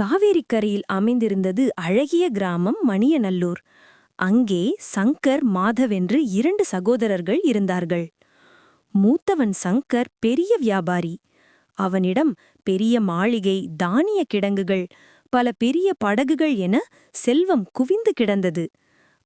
காவேரிக்கரையில் அமைந்திருந்தது அழகிய கிராமம் மணியநல்லூர். அங்கே சங்கர் மாதவென்று இரண்டு சகோதரர்கள் இருந்தார்கள். மூத்தவன் சங்கர் பெரிய வியாபாரி. அவனிடம் பெரிய மாளிகை தானிய கிடங்குகள் பல பெரிய படகுகள் என செல்வம் குவிந்து கிடந்தது.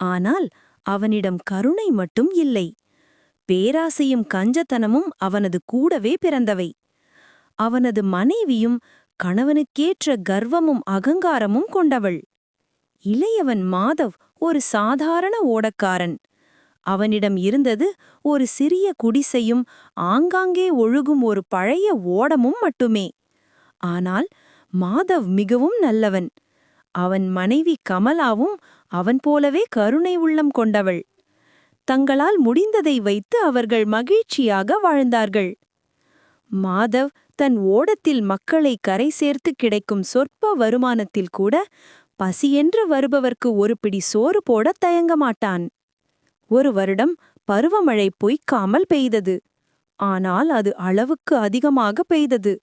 ஆனால் அவனிடம் கருணை மட்டும் இல்லை. பேராசையும் கஞ்சத்தனமும் அவனது கூடவே பிறந்தவை. அவனது மனைவியும் கணவனுக்கேற்ற கர்வமும் அகங்காரமும் கொண்டவள். இளையவன் மாதவ் ஒரு சாதாரண ஓடக்காரன். அவனிடம் இருந்தது ஒரு சிறிய குடிசையும் ஆங்காங்கே ஒழுகும் ஒரு பழைய ஓடமும் மட்டுமே. ஆனால் மாதவ் மிகவும் நல்லவன். அவன் மனைவி கமலாவும் அவன் போலவே கருணை உள்ளம் கொண்டவள். தங்களால் முடிந்ததை வைத்து அவர்கள் மகிழ்ச்சியாக வாழ்ந்தார்கள். மாதவ் தன் ஓடத்தில் மக்களை கரை சேர்த்து கிடைக்கும் சொற்ப வருமானத்தில் கூட பசியென்று வருபவர்க்கு ஒரு பிடி சோறு போட தயங்க மாட்டான். ஒரு வருடம் பருவமழை பொய்க்காமல் பெய்தது. ஆனால் அது அளவுக்கு அதிகமாக பெய்தது.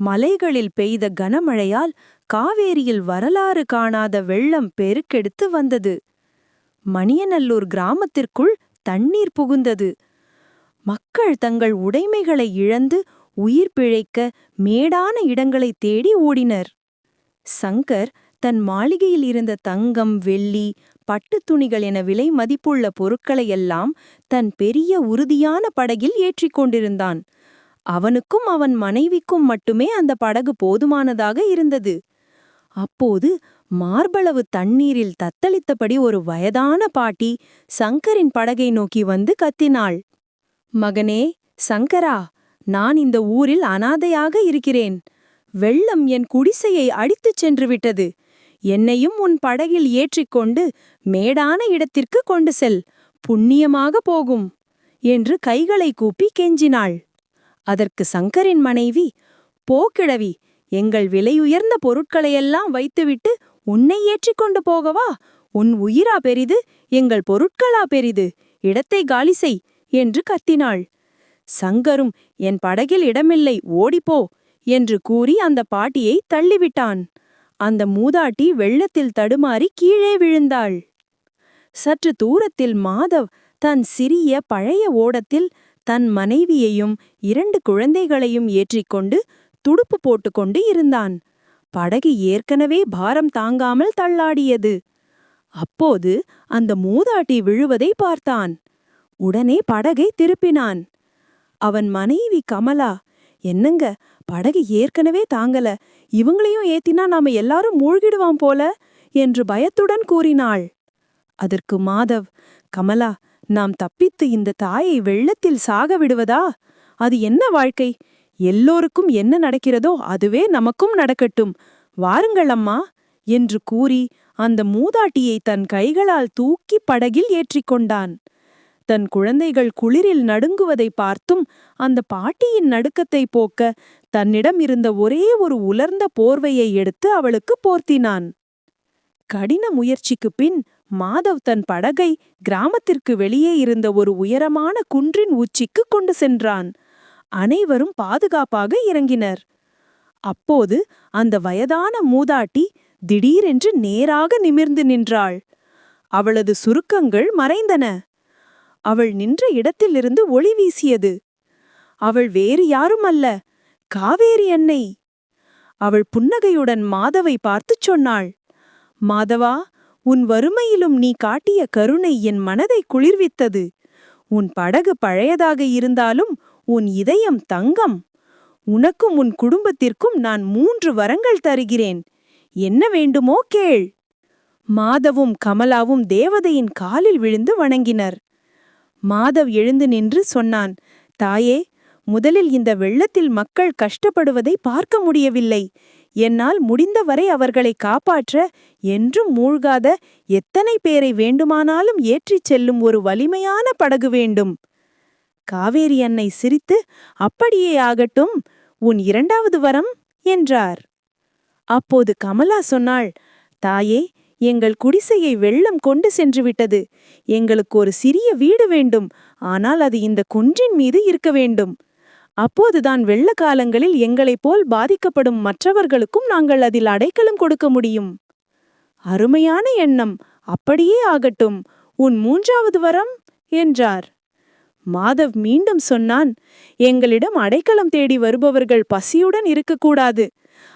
மலைகளில் பெய்த கனமழையால் காவேரியில் வரலாறு காணாத வெள்ளம் பெருக்கெடுத்து வந்தது. மணியநல்லூர் கிராமத்திற்குள் தண்ணீர் புகுந்தது. மக்கள் தங்கள் உடைமைகளை இழந்து உயிர் பிழைக்க மேடான இடங்களை தேடி ஓடினர். சங்கர் தன் மாளிகையில் இருந்த தங்கம் வெள்ளி பட்டுத் துணிகள் என விலை மதிப்புள்ள பொருட்களையெல்லாம் தன் பெரிய உறுதியான படகில் ஏற்றிக் கொண்டிருந்தான். அவனுக்கும் அவன் மனைவிக்கும் மட்டுமே அந்த படகு போதுமானதாக இருந்தது. அப்போது மார்பளவு தண்ணீரில் தத்தளித்தபடி ஒரு வயதான பாட்டி சங்கரின் படகை நோக்கி வந்து கத்தினாள். மகனே சங்கரா நான் இந்த ஊரில் அனாதையாக இருக்கிறேன். வெள்ளம் என் குடிசையை அடித்துச் சென்று விட்டது என்னையும் உன் படகில் ஏற்றிக்கொண்டு மேடான இடத்திற்கு கொண்டு செல். புண்ணியமாக போகும் என்று கைகளை கூப்பி கெஞ்சினாள். அதற்கு சங்கரின் மனைவி போக்கிழவி எங்கள் விலையுயர்ந்த பொருட்களையெல்லாம் வைத்துவிட்டு உன்னை ஏற்றிக்கொண்டு போகவா? உன் உயிரா பெரிது எங்கள் பொருட்களா பெரிது. இடத்தை காலி செய் என்று கத்தினாள். சங்கரும் என் படகில் இடமில்லை ஓடிப்போ என்று கூறி அந்த பாட்டியை தள்ளிவிட்டான். அந்த மூதாட்டி வெள்ளத்தில் தடுமாறி கீழே விழுந்தாள். சற்று தூரத்தில் மாதவ் தன் சிறிய பழைய ஓடத்தில் தன் மனைவியையும் இரண்டு குழந்தைகளையும் ஏற்றிக்கொண்டு துடுப்பு போட்டுக்கொண்டு இருந்தான். படகு ஏற்கனவே பாரம் தாங்காமல் தள்ளாடியது. அப்போது அந்த மூதாட்டி விழுவதை பார்த்தான். உடனே படகை திருப்பினான். அவன் மனைவி கமலா என்னங்க படகு ஏற்கனவே தாங்கல இவங்களையும் ஏத்தினா நாம எல்லாரும் மூழ்கிடுவான் போல என்று பயத்துடன் கூறினாள். அதற்கு மாதவ் கமலா நாம் தப்பித்து இந்த தாயை வெள்ளத்தில் சாக விடுவதா? அது என்ன வாழ்க்கை? எல்லோருக்கும் என்ன நடக்கிறதோ அதுவே நமக்கும் நடக்கட்டும். வாருங்கள் அம்மா என்று கூறி அந்த மூதாட்டியை தன் கைகளால் தூக்கி படகில் ஏற்றிக்கொண்டான். தன் குழந்தைகள் குளிரில் நடுங்குவதை பார்த்தும் அந்த பாட்டியின் நடுக்கத்தை போக்க தன்னிடம் இருந்த ஒரே ஒரு உலர்ந்த போர்வையை எடுத்து அவளுக்கு போர்த்தினான். கடின முயற்சிக்குப் பின் மாதவ் தன் படகை கிராமத்திற்கு வெளியே இருந்த ஒரு உயரமான குன்றின் உச்சிக்கு கொண்டு சென்றான். அனைவரும் பாதுகாப்பாக இறங்கினர். அப்போது அந்த வயதான மூதாட்டி திடீரென்று நேராக நிமிர்ந்து நின்றாள். அவளது சுருக்கங்கள் மறைந்தன. அவள் நின்ற இடத்திலிருந்து ஒளி வீசியது. அவள் வேறு யாரும் அல்ல காவேரி அன்னை. அவள் புன்னகையுடன் மாதவை பார்த்துச் சொன்னாள் மாதவா உன் வறுமையிலும் நீ காட்டிய கருணை என் மனதை குளிர்வித்தது. உன் படகு பழையதாக இருந்தாலும் உன் இதயம் தங்கம். உனக்கும் உன் குடும்பத்திற்கும் நான் மூன்று வரங்கள் தருகிறேன். என்ன வேண்டுமோ கேள். மாதவும் கமலாவும் தேவதையின் காலில் விழுந்து வணங்கினர். மாதவ் எழுந்து நின்று சொன்னான் தாயே முதலில் இந்த வெள்ளத்தில் மக்கள் கஷ்டப்படுவதை பார்க்க முடியவில்லை. என்னால் முடிந்தவரை அவர்களை காப்பாற்ற என்றும் மூழ்காத எத்தனை பேரை வேண்டுமானாலும் ஏற்றிச் செல்லும் ஒரு வலிமையான படகு வேண்டும் காவேரி அன்னை சிரித்து அப்படியே ஆகட்டும் உன் இரண்டாவது வரம் என்றார். அப்போது கமலா சொன்னாள் தாயே எங்கள் குடிசையை வெள்ளம் கொண்டு சென்று விட்டது எங்களுக்கு ஒரு சிறிய வீடு வேண்டும். ஆனால் அது இந்த குன்றின் மீது இருக்க வேண்டும். அப்போதுதான் வெள்ள காலங்களில் எங்களைப் போல் பாதிக்கப்படும் மற்றவர்களுக்கும் நாங்கள் அதில் அடைக்கலம் கொடுக்க முடியும். அருமையான எண்ணம். அப்படியே ஆகட்டும். உன் மூன்றாவது வரம் என்றார். மாதவ் மீண்டும் சொன்னான் எங்களிடம் அடைக்கலம் தேடி வருபவர்கள் பசியுடன் இருக்கக்கூடாது.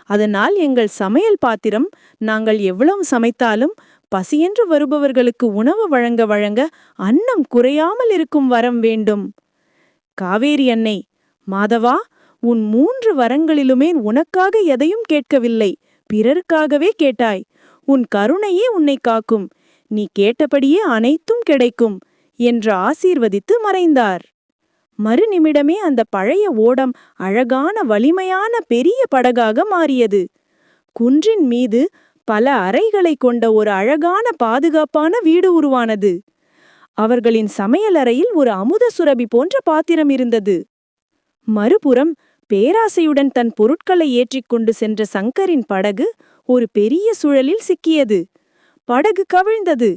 அதனால் எங்கள் சமையல் பாத்திரம் நாங்கள் எவ்வளவு சமைத்தாலும் பசியென்று வருபவர்களுக்கு உணவு வழங்க வழங்க அன்னம் குறையாமல் இருக்கும் வரம் வேண்டும். காவேரி அன்னை மாதவா உன் மூன்று வரங்களிலுமே உனக்காக எதையும் கேட்கவில்லை. பிறருக்காகவே கேட்டாய். உன் கருணையே உன்னை காக்கும். நீ கேட்டபடியே அனைத்தும் கிடைக்கும் என்று ஆசீர்வதித்து மறைந்தார். மறுநிமிடமே அந்த பழைய ஓடம் அழகான வலிமையான பெரிய படகாக மாறியது. குன்றின் மீது பல அறைகளை கொண்ட ஒரு அழகான பாதுகாப்பான வீடு உருவானது. அவர்களின் சமையலறையில் ஒரு அமுத சுரபி போன்ற பாத்திரம் இருந்தது. மறுபுறம் பேராசையுடன் தன் பொருட்களை ஏற்றிக்கொண்டு சென்ற சங்கரின் படகு ஒரு பெரிய சுழலில் சிக்கியது. படகு கவிழ்ந்தது.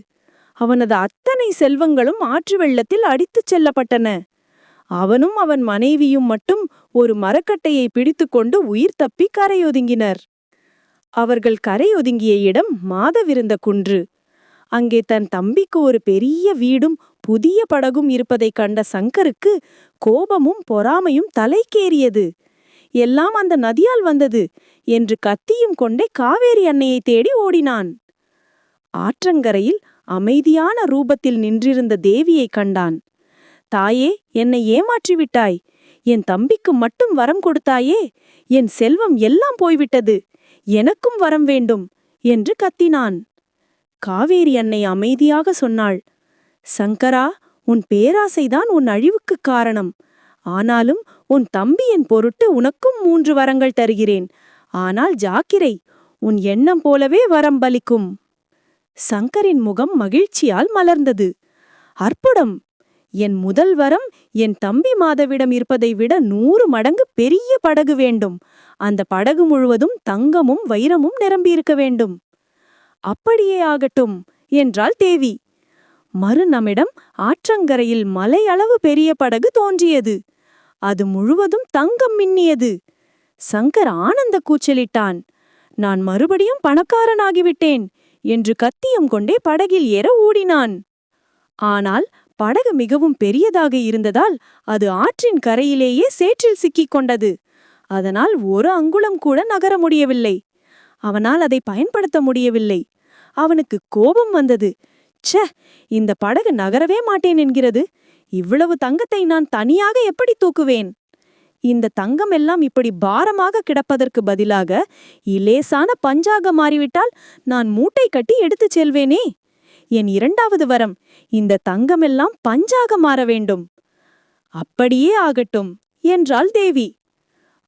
அவனது அத்தனை செல்வங்களும் ஆற்று வெள்ளத்தில் அடித்துச் செல்லப்பட்டன. அவனும் அவன் மனைவியும் மட்டும் ஒரு மரக்கட்டையை பிடித்துக்கொண்டு உயிர் தப்பி கரையொதுங்கினர். அவர்கள் கரையொதுங்கிய இடம் மாதவிருந்த குன்று. அங்கே தன் தம்பிக்கு ஒரு பெரிய வீடும் புதிய படகும் இருப்பதைக் கண்ட சங்கருக்கு கோபமும் பொறாமையும் தலைக்கேறியது. எல்லாம் அந்த நதியால் வந்தது என்று கத்தியும் கொண்டே காவேரி அன்னையை தேடி ஓடினான். ஆற்றங்கரையில் அமைதியான ரூபத்தில் நின்றிருந்த தேவியைக் கண்டான். தாயே என்னை ஏமாற்றிவிட்டாய். என் தம்பிக்கு மட்டும் வரம் கொடுத்தாயே என் செல்வம் எல்லாம் போய்விட்டது. எனக்கும் வரம் வேண்டும் என்று கத்தினான். காவேரி அன்னை அமைதியாக சொன்னாள். சங்கரா உன் பேராசைதான் உன் அழிவுக்குக் காரணம். ஆனாலும் உன் தம்பியின் பொருட்டு உனக்கும் மூன்று வரங்கள் தருகிறேன். ஆனால் ஜாக்கிரை உன் எண்ணம் போலவே வரம் பலிக்கும். சங்கரின் முகம் மகிழ்ச்சியால் மலர்ந்தது. அற்புதம்! என் முதல் வரம் என் தம்பி மாதவிடம் இருப்பதை விட நூறு மடங்கு பெரிய படகு வேண்டும். அந்த படகு முழுவதும் தங்கமும் வைரமும் நிரம்பியிருக்க வேண்டும். அப்படியே ஆகட்டும் என்றாள் தேவி. மறுநமிடம் ஆற்றங்கரையில் மலையளவு பெரிய படகு தோன்றியது. அது முழுவதும் தங்கம் மின்னியது. சங்கர் ஆனந்த கூச்சலிட்டான். நான் மறுபடியும் பணக்காரனாகிவிட்டேன் என்று கத்தியம் கொண்டே படகில் ஏற ஓடினான். ஆனால் படகு மிகவும் பெரியதாக இருந்ததால் அது ஆற்றின் கரையிலேயே சேற்றில் சிக்கிக் கொண்டது. அதனால் ஒரு அங்குலம் கூட நகர முடியவில்லை. அவனால் அதை பயன்படுத்த முடியவில்லை. அவனுக்கு கோபம் வந்தது. ச்சே இந்த படகு நகரவே மாட்டேன் என்கிறது. இவ்வளவு தங்கத்தை நான் தனியாக எப்படி தூக்குவேன்? இந்த தங்கம் எல்லாம் இப்படி பாரமாக கிடப்பதற்கு பதிலாக இலேசான பஞ்சாக மாறிவிட்டால் நான் மூட்டை கட்டி எடுத்துச் செல்வேனே. என் இரண்டாவது வரம். இந்த தங்கமெல்லாம் பஞ்சாக மாற வேண்டும். அப்படியே ஆகட்டும் என்றாள் தேவி.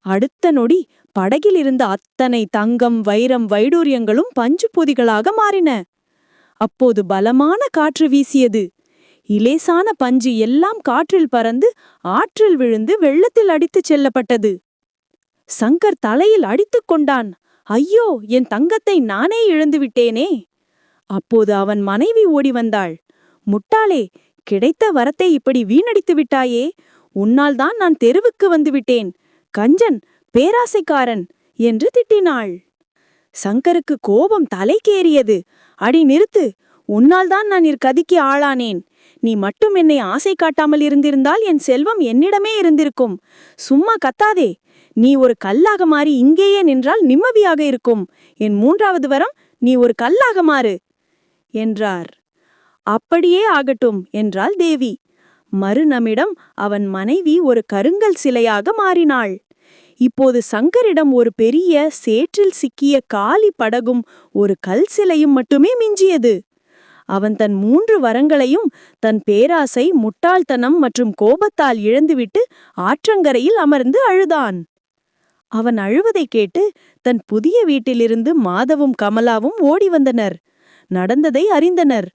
அடுத்த நொடி படகில் இருந்த அத்தனை தங்கம் வைரம் வைடூரியங்களும் பஞ்சு பொதிகளாக மாறின. அப்போது பலமான காற்று வீசியது. இலேசான பஞ்சு எல்லாம் காற்றில் பறந்து ஆற்றில் விழுந்து வெள்ளத்தில் அடித்துச் செல்லப்பட்டது. சங்கர் தலையில் அடித்துக் கொண்டான். ஐயோ என் தங்கத்தை நானே இழந்து விட்டேனே. அப்போது அவன் மனைவி ஓடி வந்தாள். முட்டாளே கிடைத்த வரத்தை இப்படி வீணடித்து விட்டாயே? உன்னால் தான் நான் தெருவுக்கு வந்துவிட்டேன் கஞ்சன் பேராசைக்காரன் என்று திட்டினாள். சங்கருக்கு கோபம் தலைக்கேறியது. அடி நிறுத்து உன்னால் தான் நான் இற்கதிக்கு ஆளானேன். நீ மட்டும் என்னை ஆசை காட்டாமல் இருந்திருந்தால் என் செல்வம் என்னிடமே இருந்திருக்கும். சும்மா கத்தாதே. நீ ஒரு கல்லாக மாறி இங்கேயே நின்றால் நிம்மதியாக இருக்கும். என் மூன்றாவது வரம் நீ ஒரு கல்லாக மாறு. என்றார். அப்படியே ஆகட்டும் என்றாள் தேவி. மறுநமிடம் அவன் மனைவி ஒரு கருங்கல் சிலையாக மாறினாள். இப்போது சங்கரிடம் ஒரு பெரிய சேற்றில் சிக்கிய காலி படகும் ஒரு கல் சிலையும் மட்டுமே மிஞ்சியது. அவன் தன் மூன்று வரங்களையும் தன் பேராசை முட்டாள்தனம் மற்றும் கோபத்தால் இழந்துவிட்டு ஆற்றங்கரையில் அமர்ந்து அழுதான். அவன் அழுவதைக் கேட்டு தன் புதிய வீட்டிலிருந்து மாதவும் கமலாவும் ஓடி வந்தனர். நடந்ததை அறிந்தனர்.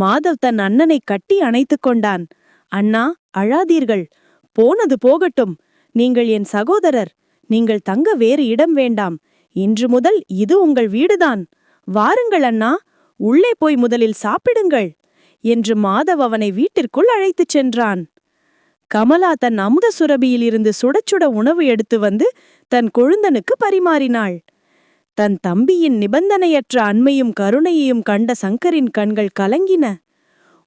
மாதவ் தன் அண்ணனை கட்டி அணைத்துக் கொண்டான். அண்ணா அழாதீர்கள். போனது போகட்டும். நீங்கள் என் சகோதரர். நீங்கள் தங்க வேறு இடம் வேண்டாம். இன்று முதல் இது உங்கள் வீடுதான். வாருங்கள் அண்ணா. உள்ளே போய் முதலில் சாப்பிடுங்கள் என்று மாதவ் அவனை வீட்டிற்குள் அழைத்துச் சென்றான். கமலா தன் அமுத சுரபியிலிருந்து சுடச் சுட உணவு எடுத்து வந்து தன் கொழுந்தனுக்கு பரிமாறினாள். தன் தம்பியின் நிபந்தனையற்ற அண்மையும் கருணையையும் கண்ட சங்கரின் கண்கள் கலங்கின.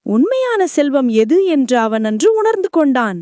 உண்மையான செல்வம் எது என்று அவன் அன்று உணர்ந்து கொண்டான்.